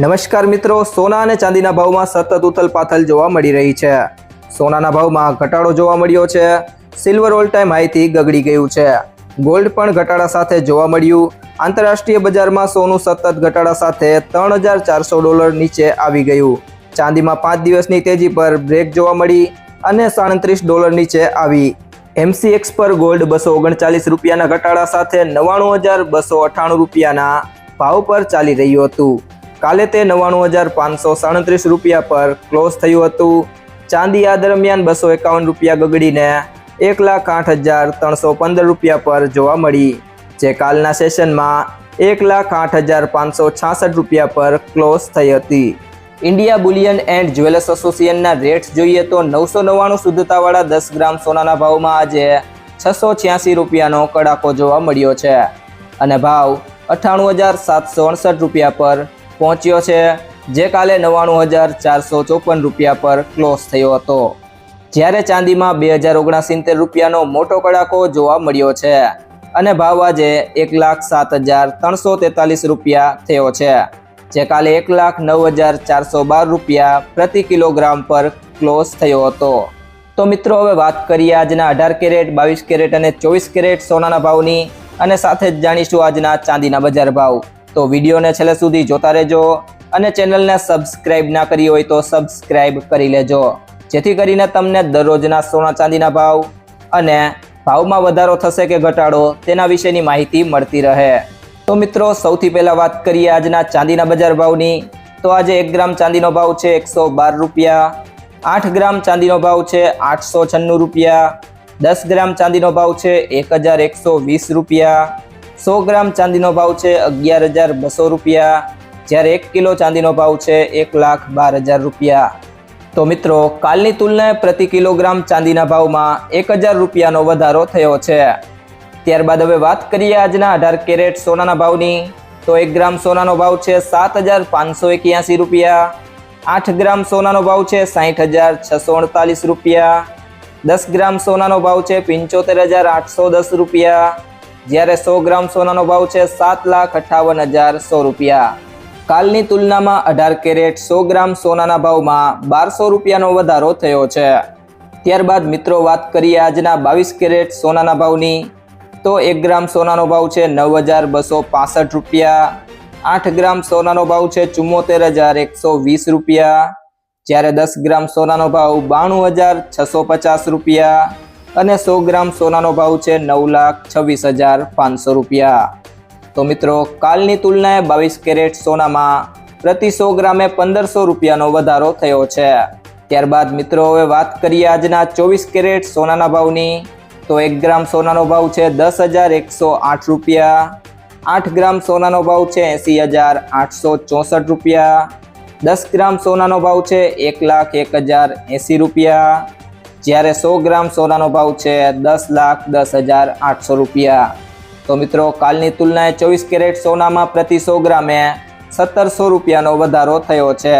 નમસ્કાર મિત્રો, સોના અને ચાંદીના ભાવમાં સતત ઉથલપાથલ જોવા મળી રહી છે. સોનાના ભાવમાં ઘટાડો જોવા મળ્યો છે. સિલ્વર ઓલ ટાઈમ હાઈથી ગગડી ગયું છે. ગોલ્ડ પણ ઘટાડા સાથે જોવા મળ્યું. આંતરરાષ્ટ્રીય બજારમાં સોનું સતત ઘટાડા સાથે ત્રણ હજાર ચારસો ડોલર નીચે આવી ગયું. ચાંદીમાં પાંચ દિવસની તેજી પર બ્રેક જોવા મળી અને સાડત્રીસ ડોલર નીચે આવી. એમસીએક્સ પર ગોલ્ડ બસો ઓગણચાલીસ રૂપિયાના ઘટાડા સાથે નવ્વાણું હજાર બસો અઠ્ઠાણું રૂપિયાના ભાવ પર ચાલી રહ્યું હતું. કાલે તે નવ્વાણું હજાર પાંચસો સાડત્રીસ રૂપિયા પર ક્લોઝ થયું હતું. ચાંદી આ દરમિયાન બસો એકાવન રૂપિયા ગગડીને એક લાખ આઠ હજાર ત્રણસો પંદર રૂપિયા પર જોવા મળી, જે કાલના સેશનમાં એક લાખ આઠ હજાર પાંચસો છાસઠ રૂપિયા પર ક્લોઝ થઈ હતી. ઇન્ડિયા બુલિયન એન્ડ જ્વેલર્સ એસોસિએશનના રેટ્સ જોઈએ તો નવસો નવ્વાણું શુદ્ધતાવાળા દસ ગ્રામ સોનાના ભાવમાં આજે છસો છ્યાસી રૂપિયાનો કડાકો જોવા મળ્યો છે. અને ભાવ અઠ્ઠાણું હજાર સાતસો અડસઠ રૂપિયા પર પહોંચ્યો છે, જે કાલે નવ્વાણું હજાર ચારસો ચોપન રૂપિયા પર ક્લોઝ થયો હતો. જ્યારે ચાંદીમાં બે હજાર ઓગણસિત્તેર રૂપિયાનો મોટો કડાકો જોવા મળ્યો છે અને ભાવ આજે એક લાખ સાત હજાર ત્રણસો તેતાલીસ રૂપિયા થયો છે, જે કાલે એક લાખ નવ હજાર ચારસો બાર રૂપિયા પ્રતિ કિલોગ્રામ પર ક્લોઝ થયો હતો. તો મિત્રો, હવે વાત કરીએ આજના અઢાર કેરેટ, બાવીસ કેરેટ અને ચોવીસ કેરેટ સોનાના ભાવની અને સાથે જ જાણીશું આજના ચાંદીના બજાર ભાવ. તો વિડીયોને છેલ્લે સુધી જોતા રહેજો અને ચેનલને સબસ્ક્રાઇબ ના કરી હોય તો સબસ્ક્રાઇબ કરી લેજો. જેથી કરીને તમને દરરોજના સોના ચાંદીના ભાવ અને ભાવમાં વધારો થશે કે ઘટાડો તેના વિશેની માહિતી મળતી રહે. તો મિત્રો, સૌથી પહેલાં વાત કરીએ આજના ચાંદીના બજાર ભાવની. તો આજે એક ગ્રામ ચાંદીનો ભાવ છે એકસો બાર રૂપિયા, આઠ ગ્રામ ચાંદીનો ભાવ છે આઠસો છન્નું રૂપિયા, દસ ગ્રામ ચાંદીનો ભાવ છે એક હજાર એકસો વીસ રૂપિયા સો ગ્રામ ચાંદીનો ભાવ છે, અગિયાર હજાર બસો રૂપિયા. જ્યારે એક કિલો ચાંદીનો ભાવ છે, એક લાખ બાર હજાર રૂપિયા. તો મિત્રો, કાલની તુલનાએ પ્રતિ કિલોગ્રામ ચાંદીના ભાવમાં એક હજાર રૂપિયાનો વધારો થયો છે. ત્યારબાદ હવે વાત કરીએ આજના અઢાર કેરેટ સોનાના ભાવની. તો એક ગ્રામ સોનાનો ભાવ છે, સાત હજાર પાંચસો એક્યાસી રૂપિયા. આઠ ગ્રામ સોનાનો ભાવ છે સાહીઠ હજાર છસો અડતાલીસ રૂપિયા. દસ ગ્રામ સોનાનો ભાવ છે, પંચોતેર હજાર આઠસો દસ રૂપિયા. જ્યારે સો ગ્રામ સોનાનો ભાવ છે સાત લાખ અઠ્ઠાવન હજાર સો રૂપિયા. કાલની તુલનામાં અઢાર કેરેટ સો ગ્રામ સોનાના ભાવમાં બારસો રૂપિયાનો વધારો થયો છે. ત્યારબાદ મિત્રો વાત કરીએ આજના બાવીસ કેરેટ સોનાના ભાવની. તો એક ગ્રામ સોનાનો ભાવ છે નવ હજાર બસો પાસઠ રૂપિયા. આઠ ગ્રામ સોનાનો ભાવ છે ચુમ્મોતેર હજાર એકસો વીસ રૂપિયા. જ્યારે દસ ગ્રામ સોનાનો ભાવ બાણું હજાર છસો પચાસ રૂપિયા. અને સો ગ્રામ સોનાનો ભાવ છે નવ લાખ છવ્વીસ હજાર પાંચસો રૂપિયા. તો મિત્રો, કાલની તુલનાએ બાવીસ કેરેટ સોનામાં પ્રતિ સો ગ્રામે પંદરસો રૂપિયાનો વધારો થયો છે. ત્યારબાદ મિત્રો, હવે વાત કરીએ આજના ચોવીસ કેરેટ સોનાના ભાવની. તો એક ગ્રામ સોનાનો ભાવ છે દસ હજાર એકસો આઠ રૂપિયા. આઠ ગ્રામ સોનાનો ભાવ છે એંસી હજાર આઠસો ચોસઠ રૂપિયા. દસ ગ્રામ સોનાનો ભાવ છે એક લાખ એક હજાર એંસી રૂપિયા. જ્યારે સો ગ્રામ સોનાનો ભાવ છે, દસ લાખ દસ હજાર આઠસો રૂપિયા. તો મિત્રો, કાલની તુલનાએ ચોવીસ કેરેટ સોનામાં પ્રતિ સો ગ્રામે સત્તરસો રૂપિયાનો વધારો થયો છે.